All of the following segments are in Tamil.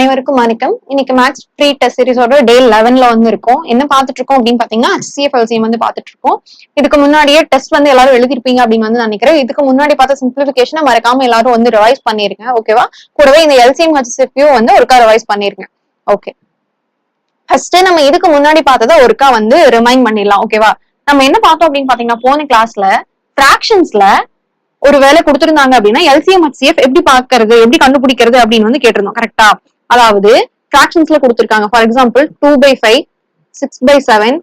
அனைவருக்கும் வணக்கம். இன்னைக்கு மேக்ஸ் ப்ரீ டெஸ்ட் சீரிஸோட டே லெவன்ல வந்து இருக்கும் என்ன பார்த்துட்டு இருக்கோம் அப்படின்னு பாத்தீங்கன்னா HCF வந்து பார்த்துட்டு இருக்கோம் இதுக்கு முன்னாடியே டெஸ்ட் வந்து எல்லாரும் எழுதிருப்பீங்க அப்படின்னு வந்து நினைக்கிறேன். இதுக்கு முன்னாடி பார்த்த சிம்பிளிபிகேஷனை மறக்காம எல்லாரும் வந்து ரிவைஸ் பண்ணிருங்க ஓகேவா கூடவே இந்த எல்சிஎம் ஹெச்சிஎஃப்யூ வந்து ஒருக்கா ரிவைஸ் பண்ணிருங்க. ஓகே ஃபர்ஸ்ட் நம்ம இதுக்கு முன்னாடி பார்த்ததை ஒருக்கா வந்து ரிமைண்ட் பண்ணிடலாம் ஓகேவா நம்ம என்ன பார்த்தோம் அப்படின்னு பாத்தீங்கன்னா போன கிளாஸ்ல ஃபிராக்ஷன்ஸ்ல ஒரு வேலை கொடுத்துருந்தாங்க அப்படின்னா எல்சிஎம் ஹெச்சிஎஃப் எப்படி பாக்குறது எப்படி கண்டுபிடிக்கிறது அப்படின்னு வந்து கேட்டிருந்தோம் கரெக்டா அதாவது ஃபிராக்ஷன்ஸ்ல கொடுத்துருக்காங்க. For example two by five six by seven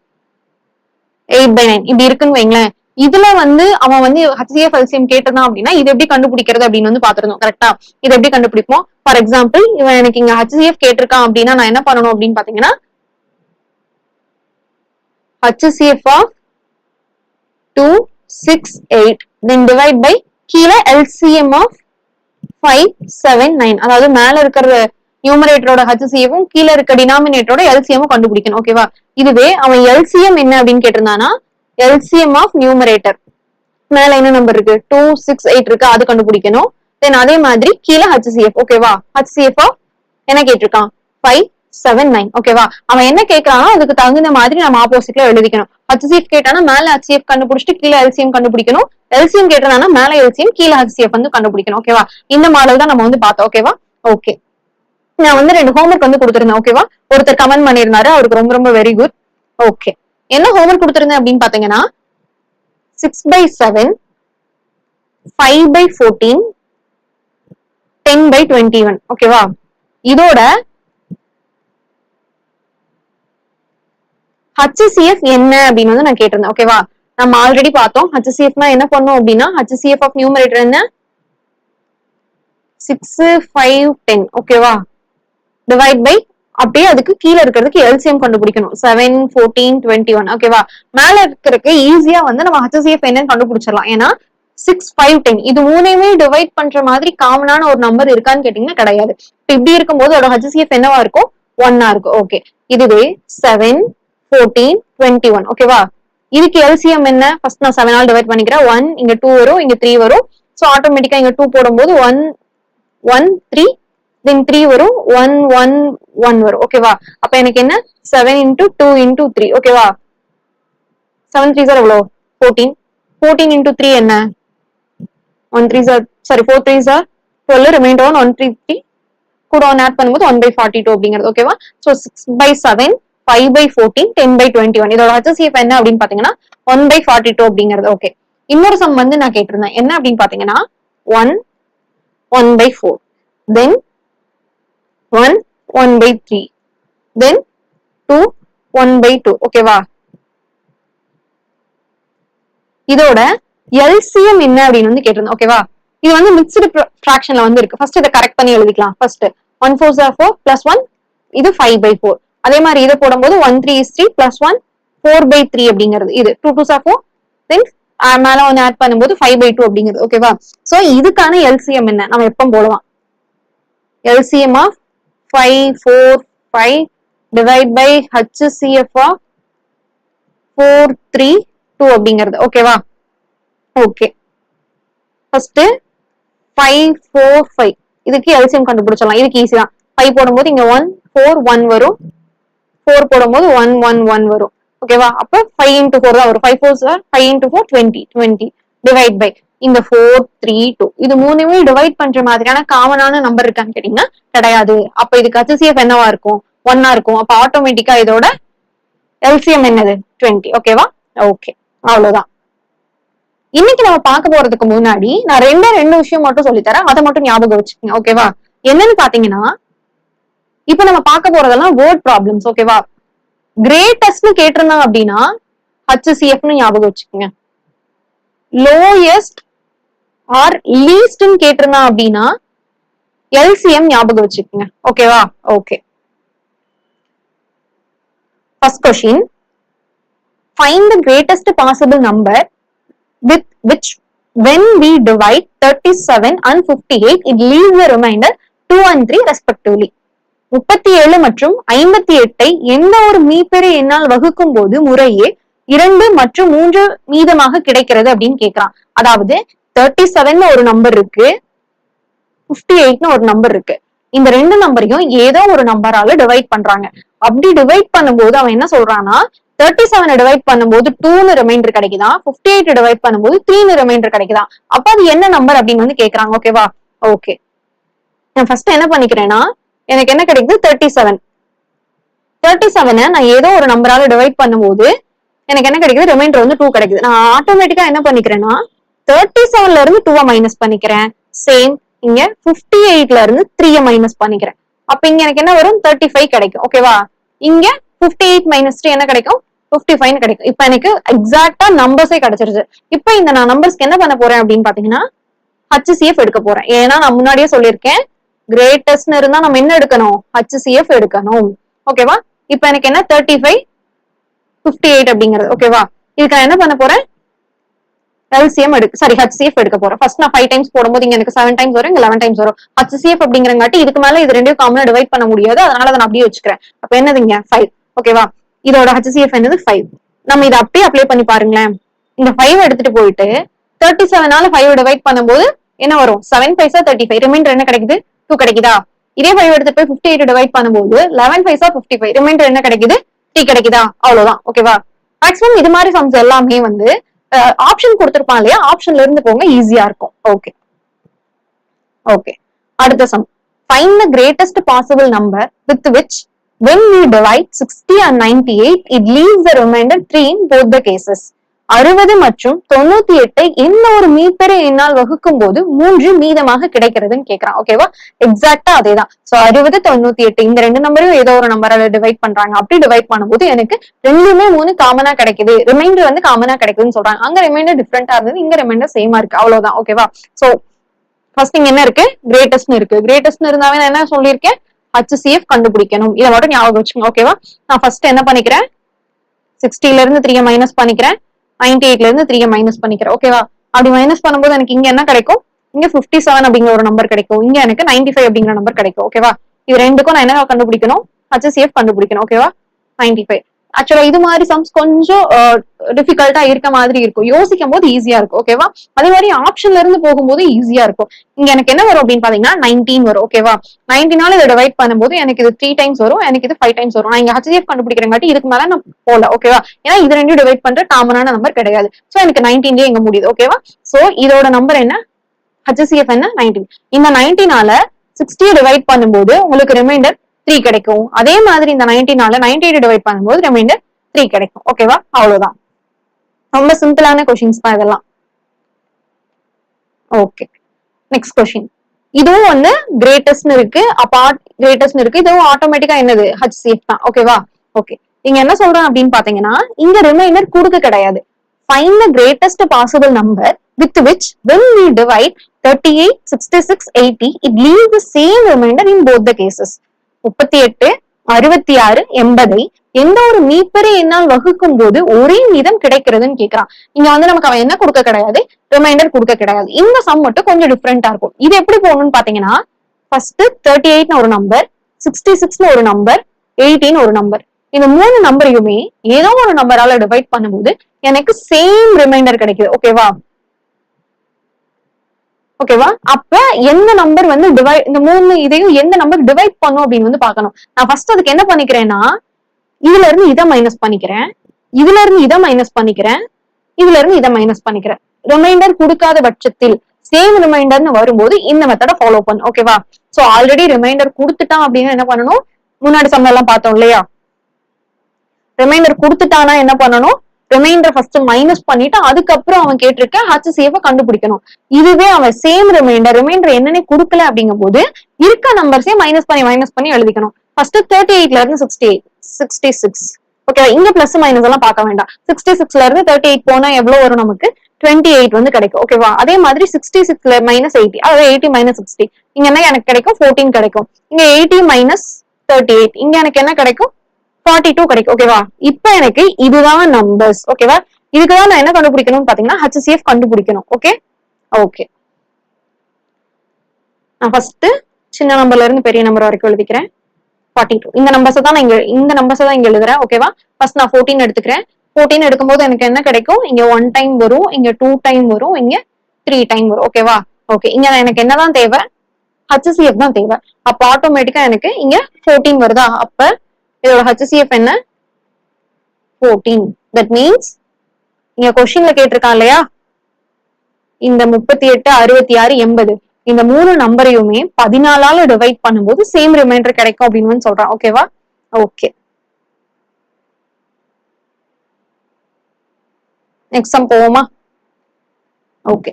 eight by nine இப்படி இருக்குன்னு வைங்களேன். இதுல வந்து அவன் வந்து ஹச்சிஎஃப் எல்சிஎம் கேட்டிருந்தான் அப்படின்னா இது எப்படி கண்டுபிடிக்கிறது அப்படின்னு வந்து பாத்துருந்தோம் கரெக்டா இது எப்படி கண்டுபிடிப்போம்? ஃபார் எக்ஸாம்பிள் இவன் எனக்கு இங்க ஹெச்சிஎஃப் கேட்டிருக்கான் அப்படின்னா நான் என்ன பண்ணணும் அப்படின்னு பாத்தீங்கன்னா HCF of two six eight then divide by கீழே LCM of five seven nine அதாவது மேல இருக்கிற நியூமரேட்டரோட ஹெச்சிஎஃப்பும் கீழே இருக்க டினாமினேட்டரோட எல்சிஎமும் கண்டுபிடிக்கணும் ஓகேவா இதுவே அவன் எல்சிஎம் என்ன அப்படின்னு கேட்டிருந்தானா? எல்சிஎம் ஆஃப் நியூமரேட்டர் மேல என்ன நம்பர் இருக்கு? டூ சிக்ஸ் எயிட் இருக்கு? அது கண்டுபிடிக்கணும். தென் அதே மாதிரி கீழே ஹெச்சிஎஃப் ஓகேவா ஹெச்சிஎஃப் ஆஃப் என்ன கேட்டிருக்கான்? ஃபைவ் செவன் நைன் ஓகேவா அவன் என்ன கேட்கறானோ அதுக்கு தகுந்த மாதிரி நம்ம ஆப்போசிட்ல எழுதிக்கணும். ஹச்சிஎஃப் கேட்டானா மேல ஹச்சிஎஃப் கண்டுபிடிச்சிட்டு கீழே எல்சிஎம் கண்டுபிடிக்கணும். எல்சிஎம் கேட்டானா மேல எல்சிஎம் கீழே ஹச்சிஎஃப் வந்து கண்டுபிடிக்கணும் ஓகேவா இந்த மாடல் தான் நம்ம வந்து பார்த்தோம் ஓகேவா ஓகே நான் வந்து ரெண்டு ஹோம்ஒர்க் வந்து கொடுத்திருந்தேன் ஓகேவா ஒருத்தர் கமெண்ட் பண்ணியிருந்தாரு அவருக்கு ரொம்ப ரொம்ப வெரி குட் ஓகே என்ன ஹோம்ஒர்க் கொடுத்திருந்தேன் அப்படின்னு பாத்தீங்கன்னா six by seven five by fourteen ten by twenty one ஓகேவா இதோட ஹச்சிசிஎஃப் என்ன அப்படின்னு வந்து நான் கேட்டிருந்தேன் ஓகேவா நம்ம ஆல்ரெடி பார்த்தோம் ஹச்சிசிஎஃப்னா என்ன பண்ணும் அப்படின்னா ஹச்சிசிஎஃப் ஆஃப் நியூமரேட்டர் என்ன? சிக்ஸ் ஃபைவ் டென் ஓகேவா டிவைட் பை அப்படியே அதுக்கு கீழே இருக்கிறதுக்கு எல்சிஎம் கண்டுபிடிக்கணும். செவன் ஃபோர்டீன் டுவெண்ட்டி ஒன் ஓகேவா மேல இருக்கிறதுக்கு ஈஸியா வந்து நம்ம ஹச்சிஎஃப் என்னன்னு கண்டுபிடிச்சிடலாம். ஏன்னா சிக்ஸ் ஃபைவ் டென் இது மூணையுமே டிவைட் பண்ற மாதிரி காமனான ஒரு நம்பர் இருக்கான்னு கேட்டீங்கன்னா கிடையாது. இப்படி இருக்கும்போது அதோட ஹச்சிசிஎஃப் என்னவா இருக்கும் ஒன்னா இருக்கும். ஓகே இதுவே செவன் ஃபோர்டீன் டுவெண்ட்டி ஒன் ஓகேவா இதுக்கு எல்சிஎம் என்ன? ஃபர்ஸ்ட் நான் செவன் ஆல் டிவைட் பண்ணிக்கிறேன். ஒன் இங்க டூ வரும் இங்க த்ரீ வரும். ஸோ ஆட்டோமேட்டிக்கா இங்க டூ போடும்போது one one three then three வரும். ஒன் ஒன் ஒன் வரும். ஓகேவா அப்ப எனக்கு என்ன? Seven into two into three ஓகேவா செவன் த்ரீ சார் எவ்வளோ ஃபோர்டீன் ஃபோர்டீன் இன்டூ த்ரீ என்ன? One three sir sorry four three sir twelve remainder one one three three கூட ஒன் ஆட் பண்ணும்போது ஒன் பை ஃபார்ட்டி டூ அப்படிங்கிறது. ஓகேவா so six by seven five by fourteen ten by twenty one இதோட ஹெச்சிஎஃப் என்ன அப்படின்னு பாத்தீங்கன்னா ஒன் பை ஃபார்ட்டி டூ அப்படிங்கிறது. ஓகே இன்னொரு சம் வந்து நான் கேட்டிருந்தேன். என்ன அப்படின்னு பாத்தீங்கன்னா one one by four then one one by three then two one by two ஓகேவா இதோட எல்சிஎம் என்ன அப்படின்னு வந்து கேட்டிருந்தோம். ஓகேவா இது வந்து மிக்சடு ஃபிராக்ஷன்ல வந்து இருக்கு. ஃபர்ஸ்ட் இதை கரெக்ட் பண்ணி எழுதிக்கலாம். First one four sir four plus one இது ஃபைவ் பை ஃபோர் அதே மாதிரி இதை போடும்போது one three is three plus one four by three அப்படிங்கிறது. இது two two sir four then மேல ஒன்று ஆட் பண்ணும்போது ஃபைவ் பை டூ அப்படிங்கிறது. ஓகேவா ஸோ இதுக்கான எல்சிஎம் என்ன? நம்ம எப்போ போடலாம் LCM of five four five divide by HCF of four three two அப்படிங்கிறது. ஓகேவா okay first five four five இதுக்கு எல்சிஎம் கண்டுபிடிச்சிடலாம். இதுக்கு ஈஸி தான். ஃபைவ் போடும்போது இங்கே ஒன் ஃபோர் ஒன் வரும். ஃபோர் போடும்போது ஒன் ஒன் ஒன் வரும். ஓகேவா அப்போ ஃபைவ் இன்டூ ஃபோர் தான் வரும். Five four sir five into four twenty twenty divide by இந்த ஃபோர் த்ரீ டூ இது மூணுமே டிவைட் பண்ற மாதிரியான காமனான நம்பர் இருக்கான்னு கேட்டீங்கன்னா கிடையாது. அப்ப இதுக்கு ஹச்சிசிஎஃப் என்னவா இருக்கும்? ஒன்னா இருக்கும். அப்ப ஆட்டோமேட்டிக்கா இதோட எல்சிஎம் என்னது? டுவெண்ட்டி ஓகேவா ஓகே அவ்வளவுதான். இன்னைக்கு நம்ம பார்க்க போறதுக்கு முன்னாடி நான் ரெண்டே ரெண்டு விஷயம் மட்டும் சொல்லித்தரேன். அதை மட்டும் ஞாபகம் வச்சுக்கோங்க. ஓகேவா என்னன்னு பாத்தீங்கன்னா இப்ப நம்ம பார்க்க போறதெல்லாம் வேர்ட் ப்ராப்ளம்ஸ் ஓகேவா கிரேட்டஸ்ட்னு கேட்டிருந்தாங்க அப்படின்னா ஹச்சிசிஎஃப்னு ஞாபகம் வச்சுக்கோங்க. லோயஸ்ட் ஆர் லீஸ்ட்னு கேட்டிருந்தான் அப்படின்னா எல்சிஎம் ஞாபகம் வச்சுக்கோங்க. ஓகேவா okay first question find the greatest possible number with which when we divide thirty seven and fifty eight it leave the remainder two and three respectively முப்பத்தி ஏழு மற்றும் ஐம்பத்தி எட்டை எந்த ஒரு மீப்பெரு எண்ணால் வகுக்கும் போது முறையே இரண்டு மற்றும் மூன்று மீதமாக கிடைக்கிறது அப்படின்னு கேக்குறான் அதாவது தேர்ட்டி செவன் ஒரு நம்பர் இருக்கு. பிப்டி எயிட்னு ஒரு நம்பர் இருக்கு. இந்த ரெண்டு நம்பரையும் ஏதோ ஒரு நம்பரால டிவைட் பண்றாங்க. அப்படி டிவைட் பண்ணும்போது அவன் என்ன சொல்றான்னா தேர்ட்டி செவன் டிவைட் பண்ணும்போது டூனு ரிமைண்டர் கிடைக்குதான் பிப்டி எயிட் டிவைட் பண்ணும்போது த்ரீனு ரிமைண்டர் கிடைக்குதான் அப்ப அது என்ன நம்பர் அப்படின்னு வந்து கேக்குறாங்க ஓகேவா ஓகே நான் ஃபர்ஸ்ட் என்ன பண்ணிக்கிறேன்னா எனக்கு என்ன கிடைக்குது? தேர்ட்டி செவன் தேர்ட்டி செவனை நான் ஏதோ ஒரு நம்பரால டிவைட் பண்ணும்போது எனக்கு என்ன கிடைக்குது? ரிமைண்டர் வந்து டூ கிடைக்குது. நான் ஆட்டோமேட்டிக்கா என்ன பண்ணிக்கிறேன்னா தேர்ட்டி செவன்ல இருந்து டூவை மைனஸ் பண்ணிக்கிறேன். சேம் இங்க பிப்டி எயிட்ல இருந்து த்ரீய மைனஸ் பண்ணிக்கிறேன். அப்ப இங்க எனக்கு என்ன வரும்? தேர்ட்டி ஃபைவ் கிடைக்கும் ஓகேவா இங்க பிப்டி எயிட் மைனஸ் த்ரீ என்ன கிடைக்கும்? பிப்டி ஃபைவ் கிடைக்கும். இப்ப எனக்கு எக்ஸாக்டா நம்பர்ஸே கிடைச்சிருச்சு. இப்ப இந்த நான் நம்பர்ஸ்க்கு என்ன பண்ண போறேன் அப்படின்னு பாத்தீங்கன்னா ஹச்சிசிஎஃப் எடுக்க போறேன். ஏன்னா நான் முன்னாடியே சொல்லியிருக்கேன் கிரேட்டஸ்ட்னு இருந்தா நம்ம என்ன எடுக்கணும்? ஹச்சிசிஎஃப் எடுக்கணும். ஓகேவா இப்ப எனக்கு என்ன? தேர்ட்டி ஃபைவ் பிப்டி எயிட் அப்படிங்கிறது ஓகேவா இதுக்கு நான் என்ன பண்ண போறேன்? எல்சிஎம் எடுக்க சாரி ஹெச்சிஎஃப் எடுக்க போறோம். ஃபர்ஸ்ட் நான் ஃபைவ் டைம்ஸ் போடும்போது இங்க எனக்கு செவன் டைம்ஸ் வரும் இங்க லெவன் டைம்ஸ் வரும். ஹெச்சிஎஃப் அப்படிங்கிறங்காட்டி இதுக்கு மேல இது ரெண்டையும் காமனா டிவைட் பண்ண முடியாது. அதனால நான் அப்படியே வச்சுக்கிறேன். அப்ப என்னதுங்க ஃபைவ் ஓகேவா இதோட ஹெச்சிஎஃப் என்னது? ஃபைவ் நம்ம இதை அப்படியே அப்ளை பண்ணி பாருங்களேன். இந்த ஃபைவ் எடுத்துட்டு போயிட்டு தேர்ட்டி செவனால ஃபைவ் டிவைட் பண்ணும்போது என்ன வரும்? Seven fives thirty five remainder என்ன கிடைக்குது? டூ கிடைக்குதா? இதே ஃபைவ் எடுத்துட்டு போய் ஃபிஃப்டி எயிட் டிவைட் பண்ணும்போது eleven fives fifty five remainder என்ன கிடைக்குது? த்ரீ கிடைக்குதா? அவ்வளவுதான். ஓகேவா மேக்ஸிமம் இது மாதிரி சம்ஸ் எல்லாமே வந்து ஆப்ஷன் கொடுத்துருப்பான் இல்லையா? ஆப்ஷன்ல இருந்து போங்க ஈஸியா இருக்கும். ஓகே ஓகே அடுத்த sum find the greatest possible number with which when we divide 60 and 98 it leaves the remainder 3 in both the cases. அறுபது மற்றும் தொண்ணூத்தி எட்டை எந்த ஒரு மீப்பெரு எண்ணால் வகுக்கும் போது மூன்று மீதமாக கிடைக்கிறதுன்னு கேக்குறான். ஓகேவா எக்ஸாக்டா அதேதான். சோ அறுபது தொண்ணூத்தி எட்டு இந்த ரெண்டு நம்பரையும் ஏதோ ஒரு நம்பரால டிவைட் பண்றாங்க. அப்படி டிவைட் பண்ணும்போது எனக்கு ரெண்டுமே மூணு காமனா கிடைக்குது. ரிமைண்டர் வந்து காமனா கிடைக்குதுன்னு சொல்றாங்க. அங்க ரிமைண்டர் டிஃப்ரெண்டா இருந்தது. இங்க ரிமைண்டர் சேமா இருக்கு. அவ்வளவுதான். ஓகேவா சோ ஃபர்ஸ்ட் இங்க என்ன இருக்கு? கிரேட்டஸ்ட்னு இருக்கு. கிரேட்டஸ்ட்னு இருந்தாவே நான் என்ன சொல்லியிருக்கேன்? ஹச்சிஎஃப் கண்டுபிடிக்கணும். இதை மட்டும் ஞாபகம் வச்சுங்க ஓகேவா நான் ஃபர்ஸ்ட் என்ன பண்ணிக்கிறேன்? சிக்ஸ்டில இருந்து த்ரீ மைனஸ் பண்ணிக்கிறேன். நைன்டி எயிட்ல இருந்து த்ரீ மைனஸ் பண்ணிக்கிறேன். ஓகேவா அப்படி மைனஸ் பண்ணும்போது எனக்கு இங்க என்ன கிடைக்கும்? இங்க பிப்டி செவன் அப்படிங்கிற ஒரு நம்பர் கிடைக்கும். இங்க எனக்கு நைன்டி ஃபைவ் அப்படிங்கிற நம்பர் கிடைக்கும். ஓகேவா இது ரெண்டுக்கும் நான் என்ன கண்டுபிடிக்கணும்? ஹச்எஸ்எஃப் கண்டுபிடிக்கணும். ஓகேவா நைன்டி ஃபைவ் ஆக்சுவலா இது மாதிரி சம்ஸ் கொஞ்சம் டிஃபிகல்ட்டா இருக்க மாதிரி இருக்கும். யோசிக்கும் போது ஈஸியா இருக்கும் ஓகேவா அதே மாதிரி ஆப்ஷன்ல இருந்து போகும்போது ஈஸியா இருக்கும். இங்க எனக்கு என்ன வரும் அப்படின்னு பாத்தீங்கன்னா நைன்டீன் வரும் ஓகேவா நைன்டீனால இதை டிவைட் பண்ணும்போது எனக்கு இது த்ரீ டைம்ஸ் வரும் எனக்கு இது ஃபைவ் டைம்ஸ் வரும். நான் இங்க ஹச்சிஎஃப் கண்டுபிடிக்கிறங்காட்டி இதுக்கு மேல நான் போல ஓகேவா ஏன்னா இது ரெண்டும் டிவைட் பண்ற காமனான நம்பர் கிடையாது. சோ எனக்கு நைன்டீன்லயே எங்க முடியுது ஓகேவா சோ இதோட நம்பர் என்ன? ஹச்சிஎஃப் என்ன? நைன்டீன் இந்த நைன்டீனால சிக்ஸ்டியை டிவைட் பண்ணும்போது உங்களுக்கு ரிமைண்டர் த்ரீ கிடைக்கும். அதே மாதிரி இந்த நைன்டீனால நைன்டி எயிட் டிவைட் பண்ணும்போது ரிமைண்டர் த்ரீ கிடைக்கும் ஓகேவா அவ்வளவுதான். ரொம்ப சிம்பிளான கொஷின்ஸ் தான் இதெல்லாம். ஓகே நெக்ஸ்ட் கொஷின் இதுவும் வந்து கிரேட்டஸ்ட்னு இருக்கு. அப்பார்ட் கிரேட்டஸ்ட்னு இருக்கு. இதுவும் ஆட்டோமேட்டிக்கா என்னது? ஹச்சிஎஃப் தான். ஓகேவா ஓகே இங்க என்ன சொல்றேன் அப்படின்னு பாத்தீங்கன்னா இங்க ரிமைனர் கொடுக்க கிடையாது. Find the greatest possible number with which when we divide thirty eight sixty six eighty it leave the same remainder in both the cases முப்பத்தி எட்டு அறுபத்தி ஆறு எண்பதை எந்த ஒரு மீப்பெரு என்னால் வகுக்கும் போது ஒரே மீதம் கிடைக்கிறதுன்னு கேக்குறான். இங்க வந்து நமக்கு அவன் என்ன கொடுக்க கிடையாது? ரிமைண்டர் கொடுக்க கிடையாது. இந்த சம் மட்டும் கொஞ்சம் டிஃப்ரெண்டா இருக்கும். இது எப்படி போகணும்னு பாத்தீங்கன்னா ஃபர்ஸ்ட் தேர்ட்டி எயிட்னு ஒரு நம்பர் சிக்ஸ்டி சிக்ஸ்னு ஒரு நம்பர் எயிட்டின்னு ஒரு நம்பர் இந்த மூணு நம்பரையுமே ஏதோ ஒரு நம்பரால டிவைட் பண்ணும்போது எனக்கு சேம் ரிமைண்டர் கிடைக்குது. ஓகேவா ஓகேவா அப்ப எந்த நம்பர் வந்து டிவைட் இந்த மூணு இதையும் எந்த நம்பர் டிவைட் பண்ணும் அப்படின்னு வந்து பாக்கணும் நான் ஃபர்ஸ்ட் அதுக்கு என்ன பண்ணிக்கிறேன்னா இதுல இருந்து இதை மைனஸ் பண்ணிக்கிறேன். இதுல இருந்து இதை மைனஸ் பண்ணிக்கிறேன். இதுல இருந்து இதை மைனஸ் பண்ணிக்கிறேன். ரிமைண்டர் கொடுக்காத பட்சத்தில் சேம் ரிமைண்டர்னு வரும்போது இந்த மெத்தட ஃபாலோ பண்ணு. ஓகேவா சோ ஆல்ரெடி ரிமைண்டர் கொடுத்துட்டான் அப்படின்னு என்ன பண்ணணும்? முன்னாடி சம்பளம் எல்லாம் பார்த்தோம் இல்லையா? ரிமைண்டர் கொடுத்துட்டானா என்ன பண்ணணும்? ரிமைண்டர் ஃபர்ஸ்ட் மைனஸ் பண்ணிட்டு அதுக்கப்புறம் அவன் கேட்டிருக்க ஹச்சிசிஎஃப் கண்டுபிடிக்கணும். இதுவே அவன் சேம் ரிமைண்டர் ரிமைண்டர் என்னன்னே கொடுக்கல அப்படிங்கும் போது இருக்க நம்பர்ஸே மைனஸ் பண்ணி மைனஸ் பண்ணி எழுதிக்கணும். ஃபர்ஸ்ட் தேர்ட்டி எயிட்ல இருந்து சிக்ஸ்டி எயிட் சிக்ஸ்டி சிக்ஸ் ஓகேவா இங்க பிளஸ் மைனஸ் எல்லாம் பார்க்க வேண்டாம். சிக்ஸ்டி சிக்ஸ்ல இருந்து தேர்ட்டி எயிட் போனா எவ்வளவு வரும் நமக்கு? டுவெண்ட்டி எயிட் வந்து கிடைக்கும். ஓகேவா அதே மாதிரி சிக்ஸ்டி சிக்ஸ்ல மைனஸ் எயிட்டி அதாவது எயிட்டி மைனஸ் சிக்ஸ்டி இங்க என்ன எனக்கு கிடைக்கும்? ஃபோர்டீன் கிடைக்கும். இங்க எயிட்டி மைனஸ் தேர்ட்டி எயிட் இங்க எனக்கு என்ன கிடைக்கும்? ஃபார்ட்டி டூ கிடைக்கும் ஓகேவா இப்போ எனக்கு இதுதான் நம்பர்ஸ் ஓகேவா இதுக்குதான் நான் என்ன கண்டுபிடிக்கணும்னு பாத்தீங்கன்னா ஹச்சிசிஎஃப் கண்டுபிடிக்கணும். ஓகே ஓகே நான் ஃபர்ஸ்ட் சின்ன நம்பர்ல இருந்து பெரிய நம்பர் வரைக்கும் எழுதிக்கிறேன். ஃபார்ட்டி டூ இந்த நம்பர்ஸ் தான் நான் இங்க இந்த நம்பர்ஸ் தான் இங்க எழுதுறேன் ஓகேவா ஃபர்ஸ்ட் நான் ஃபோர்டீன் எடுத்துக்கிறேன். ஃபோர்டீன் எடுக்கும்போது எனக்கு என்ன கிடைக்கும்? இங்க ஒன் டைம் வரும் இங்க டூ டைம் வரும் இங்க த்ரீ டைம் வரும் ஓகேவா ஓகே இங்க எனக்கு என்னதான் தேவை? ஹச்சிசிஎஃப் தான் தேவை. அப்ப ஆட்டோமேட்டிக்கா எனக்கு இங்க ஃபோர்டீன் வருதா? அப்ப இதோட ஹச்சிசிஎஃப் என்ன? ஃபோர்டீன் தட் மீன்ஸ் இங்க கொஸ்டின்ல கேட்டிருக்கான் இல்லையா? இந்த முப்பத்தி எட்டு அறுபத்தி ஆறு எண்பது. இந்த மூணு நம்பரையுமே பதினாலால டிவைட் பண்ணும்போது சேம் ரிமைண்டர் கிடைக்கும் அப்படின்னு சொல்றான். ஓகேவா ஓகே நெக்ஸ்ட் சம் போவோமா? ஓகே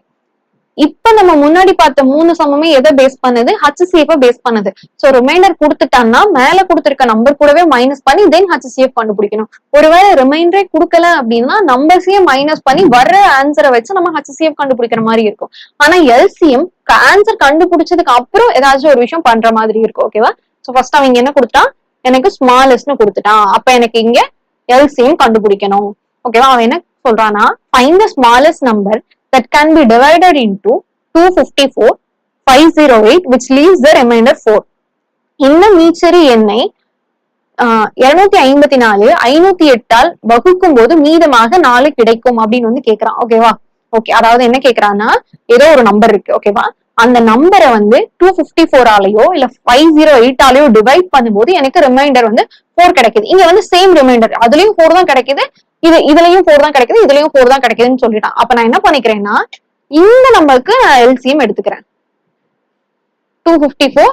இப்ப நம்ம முன்னாடி பார்த்த மூணு சமமே எதை பேஸ் பண்ணுது? ஹச்சிசிஎஃப் பேஸ் பண்ணுது. சோ ரிமைண்டர் கொடுத்துட்டான்னா மேல கொடுத்திருக்க நம்பர் கூடவே மைனஸ் பண்ணி தென் ஹச்சிசிஎஃப் கண்டுபிடிக்கணும். ஒருவேளை ரிமைண்டரே கொடுக்கல அப்படின்னா நம்பர்ஸையும் மைனஸ் பண்ணி வர்ற ஆன்சரை வச்சு நம்ம ஹச்சிசிஎஃப் கண்டுபிடிக்கிற மாதிரி இருக்கும். ஆனா எல்சிஎம் ஆன்சர் கண்டுபிடிச்சதுக்கு அப்புறம் ஏதாச்சும் ஒரு விஷயம் பண்ற மாதிரி இருக்கும் ஓகேவா சோ ஃபர்ஸ்ட் அவங்க என்ன கொடுத்தான் எனக்கு ஸ்மாலஸ்ட்னு கொடுத்துட்டான் அப்ப எனக்கு இங்க எல்சிஎம் கண்டுபிடிக்கணும். ஓகேவா அவன் என்ன சொல்றானா find the smallest number that can be divided into 254 508 which leaves the remainder 4 இந்த மீச்சரி எண்ணை இருநூத்தி ஐம்பத்தி நாலு ஐநூத்தி எட்டால் வகுக்கும் போது மீதமாக நாலு கிடைக்கும் அப்படின்னு வந்து கேக்குறான். ஓகேவா ஓகே அதாவது என்ன கேக்குறான்னா ஏதோ ஒரு நம்பர் இருக்கு. ஓகேவா அந்த நம்பரை வந்து டூ பிப்டி ஃபோராலேயோ இல்ல ஃபைவ் ஜீரோ எயிட்டாலேயோ டிவைட் பண்ணும்போது எனக்கு ரிமைண்டர் வந்து ஃபோர் கிடைக்குது. இங்க வந்து சேம் ரிமைண்டர் அதுலயும் ஃபோர் தான் கிடைக்குது. இது இதுலயும் ஃபோர் தான் கிடைக்குது இதுலயும் ஃபோர் தான் கிடைக்குதுன்னு சொல்லிட்டான். அப்ப நான் என்ன பண்ணிக்கிறேன்னா இந்த நம்பருக்கு நான் எல்சிஎம் எடுத்துக்கிறேன். Two fifty four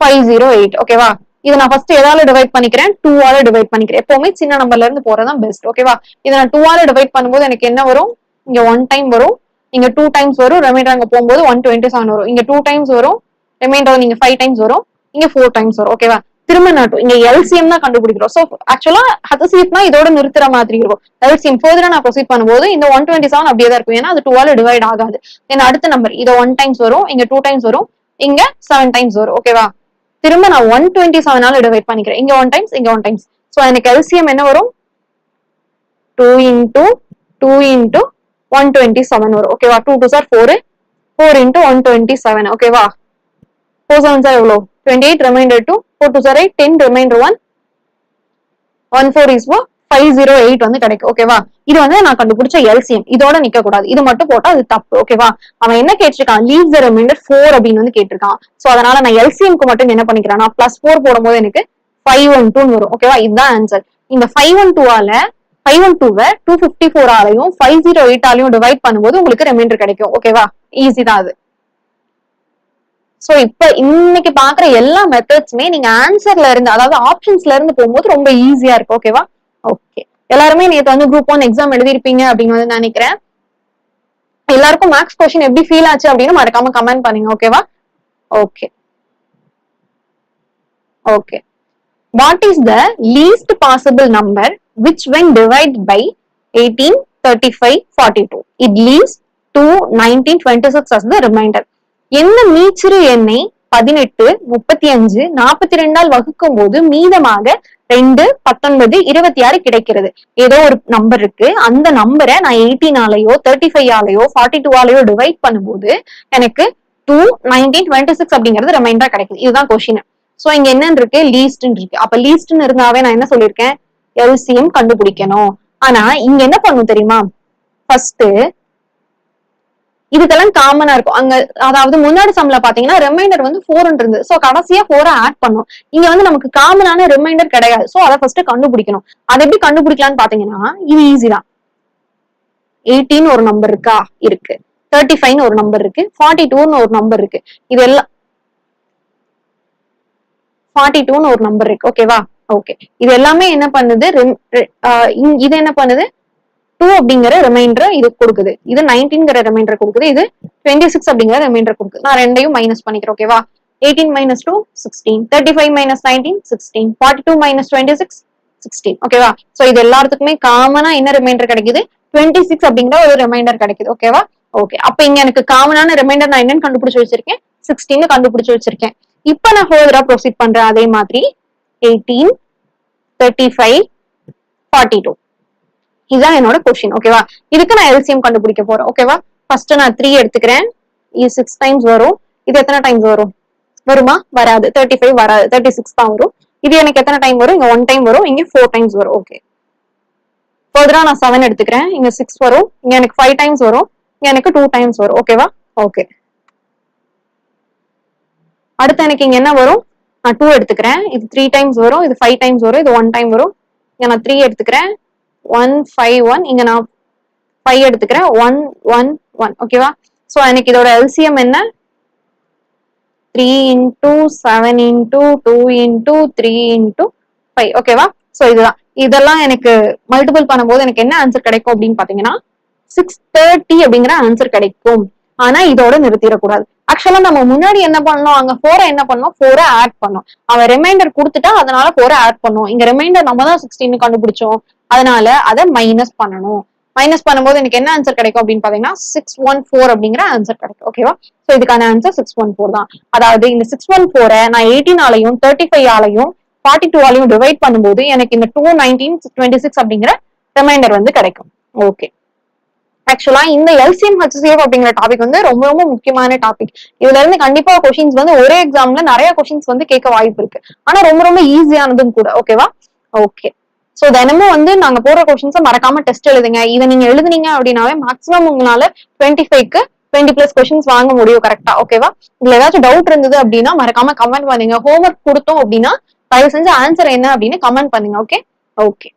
five zero eight ஓகேவா இதை நான் ஃபர்ஸ்ட் எதால டிவைட் பண்ணிக்கிறேன்? டூ ஆல டிவைட் பண்ணிக்கிறேன். எப்பவுமே சின்ன நம்பர்ல இருந்து போறதான் பெஸ்ட் ஓகேவா இதை நான் டூ ஆல டிவைட் பண்ணும்போது எனக்கு என்ன வரும்? இங்க ஒன் டைம் வரும். இங்க டூ டைம்ஸ் வரும். ரிமைண்டர் அங்க போகும்போது ஒன் டுவெண்ட்டி செவன் வரும். இங்க டூ டைம்ஸ் வரும். ரிமைண்டர் நீங்க ஃபைவ் டைம்ஸ் வரும். இங்க ஃபோர் டைம்ஸ் வரும் ஓகேவா திரும்ப நான் இங்க எல்சிஎம் தான் கண்டுபிடிக்கிறோம். சோ ஆக்சுவலா ஹச்சிசிஎஃப்னா இதோட நிறுத்துற மாதிரி இருக்கும். எல்சிஎம் ஃபர்தரா நான் ப்ரொசீட் பண்ணும்போது இந்த ஒன் டுவெண்ட்டி செவன் அப்படியே தான் இருக்கும். ஏன்னா அது டுவெல் டிவைட் ஆகாது. ஏன்னா அடுத்த நம்பர் இதை ஒன் டைம்ஸ் வரும் இங்க டூ டைம்ஸ் வரும் இங்க செவன் டைம்ஸ் வரும். ஓகேவா திரும்ப நான் ஒன் டுவெண்ட்டி செவனால டிவைட் பண்ணிக்கிறேன். இங்க ஒன் டைம்ஸ் இங்க ஒன் டைம்ஸ் சோ எனக்கு எல்சிஎம் என்ன வரும்? Two into two into one twenty seven வரும். ஓகேவா two two sir four four into one twenty seven ஓகேவா ஃபோர் செவன் சார் எவ்வளோ? Twenty eight remainder two four two sir eight ten remainder one one four is five zero eight வந்து கிடைக்கும் ஓகேவா இது வந்து நான் கண்டுபிடிச்ச எல்சிஎம் இதோட நிக்க கூடாது இது மட்டும் போட்டா அது தப்பு ஓகேவா அவன் என்ன கேட்டிருக்கான்? லீவ் த ரிமைண்டர் ஃபோர் அப்படின்னு வந்து கேட்டிருக்கான். சோ அதனால நான் எல்சிஎம்க்கு மட்டும் என்ன பண்ணிக்கிறேன் பிளஸ் ஃபோர் போடும்போது எனக்கு ஃபைவ் ஒன் டூன்னு வரும் ஓகேவா இதுதான் ஆன்சர் இந்த ஃபைவ் ஒன் டூவால ஃபைவ் ஒன் டூவை டூ பிப்டி ஃபோராலையும் ஃபைவ் ஜீரோ எயிட்டாலையும் டிவைட் பண்ணும்போது உங்களுக்கு ரிமைண்டர் கிடைக்கும் ஓகேவா ஈஸி தான் அது. சோ இப்ப இன்னைக்கு பாக்குற எல்லா மெத்தட்ஸுமே நீங்க ஆன்சர்ல இருந்து அதாவது ஆப்ஷன்ஸ்ல இருந்து போகும்போது ரொம்ப ஈஸியா இருக்கு ஓகேவா ஓகே எல்லாருமே நேத்து வந்து குரூப் ஒன் எக்ஸாம் எழுதிருப்பீங்க அப்படின்னு வந்து நினைக்கிறேன். எல்லாருக்கும் மேக்ஸ் கொஸ்டின் எப்படி ஃபீல் ஆச்சு அப்படின்னு மறக்காம கமெண்ட் பண்ணுங்க ஓகேவா okay okay what is the least possible number which when divided by 18 35 42 it leaves 2 19 26 as the remainder. எந்த மீச்சிறு எண்ணை பதினெட்டு முப்பத்தி அஞ்சு நாற்பத்தி ரெண்டால் வகுக்கும் போது மீதமாக ரெண்டு பத்தொன்பது இருபத்தி ஆறு கிடைக்கிறது. ஏதோ ஒரு நம்பர் இருக்கு. அந்த நம்பரை நான் எயிட்டீனாலேயோ தேர்ட்டி ஃபைவ் ஆலையோ ஃபார்ட்டி டூ ஆலையோ டிவைட் பண்ணும்போது எனக்கு டூ நைன்டீன் டுவெண்ட்டி சிக்ஸ் அப்படிங்கிறது ரிமைண்டரா கிடைக்குது இதுதான் கொஸ்டின் சோ இங்க என்னன்னு இருக்கு? லீஸ்ட்னு இருக்கு. அப்ப லீஸ்ட்னு இருந்தாவே நான் என்ன சொல்லியிருக்கேன்? எல்சிஎம் கண்டுபிடிக்கணும். ஆனா இங்க என்ன பண்ணும் தெரியுமா? ஃபர்ஸ்ட் இதுக்கெல்லாம் காமனா இருக்கும். அங்க அதாவது முன்னாடி சம்ல பாத்தீங்கன்னா ரிமைண்டர் வந்து ஃபோர் இருந்தது. சோ கடைசியா ஃபோரை ஆட் பண்ணும். இங்க வந்து நமக்கு காமனான ரிமைண்டர் கிடையாது. சோ அதை ஃபர்ஸ்ட் கண்டுபிடிக்கணும். அதை எப்படி கண்டுபிடிக்கலாம்னு பாத்தீங்கன்னா இது ஈஸி தான். எயிட்டின்னு ஒரு நம்பர் இருக்கா? இருக்கு. தேர்ட்டி ஃபைவ்னு ஒரு நம்பர் இருக்கு. ஃபார்ட்டி டூன்னு ஒரு நம்பர் இருக்கு. இது எல்லாம் ஃபார்ட்டி டூன்னு ஒரு நம்பர் இருக்கு. ஓகேவா ஓகே இது எல்லாமே என்ன பண்ணுது? இது என்ன பண்ணுது? டூ அப்படிங்கிற ரிமைண்டர் இது கொடுக்குது. இது நைன்டீன்கிற ரிமைண்டர் கொடுக்குது. இது டுவெண்ட்டி சிக்ஸ் அப்படிங்கிற ரிமைண்டர் கொடுக்குது. நான் ரெண்டையும் மைனஸ் பண்ணிக்கிறேன் ஓகேவா eighteen minus two sixteen thirty five minus nineteen sixteen forty two minus twenty six sixteen ஓகேவா சோ இது எல்லாத்துக்குமே காமனா என்ன ரிமைண்டர் கிடைக்குது? டுவெண்ட்டி சிக்ஸ் அப்படிங்கிற ஒரு ரிமைண்டர் கிடைக்குது ஓகேவா ஓகே அப்ப இங்க எனக்கு காமனான ரிமைண்டர் நான் என்னன்னு கண்டுபிடிச்சு வச்சிருக்கேன்? சிக்ஸ்டீன் கண்டுபிடிச்சு வச்சிருக்கேன். இப்ப நான் ஃபர்தரா ப்ரொசீட் பண்றேன் அதே மாதிரி eighteen thirty five forty two இதுதான் என்னோட கொஸ்டின் ஓகேவா இதுக்கு நான் எல்சிஎம் கண்டுபிடிக்க போறேன் ஓகேவா ஃபர்ஸ்ட் நான் த்ரீ எடுத்துக்கிறேன். இது சிக்ஸ் டைம்ஸ் வரும். இது எத்தனை டைம்ஸ் வரும்? வருமா? வராது. தேர்ட்டி ஃபைவ் வராது. தேர்ட்டி சிக்ஸ் தான் வரும். இது எனக்கு எத்தனை டைம் வரும்? இங்க ஒன் டைம் வரும். இங்க ஃபோர் டைம்ஸ் வரும் ஓகே ஃபர்தரா நான் செவன் எடுத்துக்கிறேன். இங்க சிக்ஸ் வரும். இங்க எனக்கு ஃபைவ் டைம்ஸ் வரும். இங்க எனக்கு டூ டைம்ஸ் வரும் ஓகேவா ஓகே அடுத்து எனக்கு இங்க என்ன வரும்? நான் டூ எடுத்துக்கிறேன். இது த்ரீ டைம்ஸ் வரும். இது ஃபைவ் டைம்ஸ் வரும். இது ஒன் டைம் வரும். இங்க நான் த்ரீ எடுத்துக்கிறேன். ஒன் ஃபைவ் ஒன் இங்க நான் ஃபைவ் எடுத்துக்கிறேன். ஒன் ஒன் ஒன் ஓகேவா ஸோ எனக்கு இதோட எல்சிஎம் என்ன? Three into seven into two into three into five ஓகேவா ஸோ இதுதான். இதெல்லாம் எனக்கு மல்டிபிள் பண்ணும்போது எனக்கு என்ன ஆன்சர் கிடைக்கும் அப்படின்னு பாத்தீங்கன்னா சிக்ஸ் தேர்ட்டி அப்படிங்கிற ஆன்சர் கிடைக்கும். ஆனா இதோட நிறுத்திடக்கூடாது. ஆக்சுவலா நம்ம முன்னாடி என்ன பண்ணோம்? அங்க ஃபோரை என்ன பண்ணோம்? ஃபோரை ஆட் பண்ணோம். அவன் ரிமைண்டர் கொடுத்துட்டா அதனால ஃபோரை ஆட் பண்ணோம். இங்க ரிமைண்டர் நம்ம தான் சிக்ஸ்டீன் கண்டுபிடிச்சோம். அதனால அதை மைனஸ் பண்ணணும். மைனஸ் பண்ணும்போது எனக்கு என்ன ஆன்சர் கிடைக்கும் அப்படின்னு பாத்தீங்கன்னா சிக்ஸ் ஒன் ஃபோர் அப்படிங்கிற ஆன்சர் கிடைக்கும். ஓகேவா சோ இதுக்கான ஆன்சர் சிக்ஸ் ஒன் ஃபோர் தான். அதாவது இந்த சிக்ஸ் ஒன் ஃபோரை நான் எயிட்டீனாலையும் தேர்ட்டி ஃபைவ் ஆலையும் ஃபார்ட்டி டூ ஆலையும் டிவைட் பண்ணும்போது எனக்கு இந்த டூ நைன்டீன் டுவெண்ட்டி சிக்ஸ் அப்படிங்கிற ரிமைண்டர் வந்து கிடைக்கும். ஓகே ஆக்சுவலா இந்த எல்சிஎம் ஹெச்சிஎஃப் அப்படிங்கிற டாபிக் வந்து ரொம்ப ரொம்ப முக்கியமான டாபிக் இதுல இருந்து கண்டிப்பா கொஷின்ஸ் வந்து ஒரே எக்ஸாம்ல நிறைய கொஷின்ஸ் வந்து கேட்க வாய்ப்பு இருக்கு. ஆனா ரொம்ப ரொம்ப ஈஸியானதும் கூட. ஓகேவா ஓகே சோ தினமும் வந்து நாங்க போற கொஷின்ஸை மறக்காம டெஸ்ட் எழுதுங்க. இதை நீங்க எழுதுனீங்க அப்படின்னாவே மேக்ஸிமம் உங்களால டுவெண்ட்டி ஃபைவ்க்கு டுவெண்ட்டி பிளஸ் கொஷின்ஸ் வாங்க முடியும் கரெக்டா ஓகேவா இதுல ஏதாச்சும் டவுட் இருந்தது அப்படின்னா மறக்காம கமெண்ட் பண்ணுங்க. ஹோம்ஒர்க் கொடுத்தோம் அப்படின்னா தயவு செஞ்சு ஆன்சர் என்ன அப்படின்னு கமெண்ட் பண்ணுங்க ஓகே ஓகே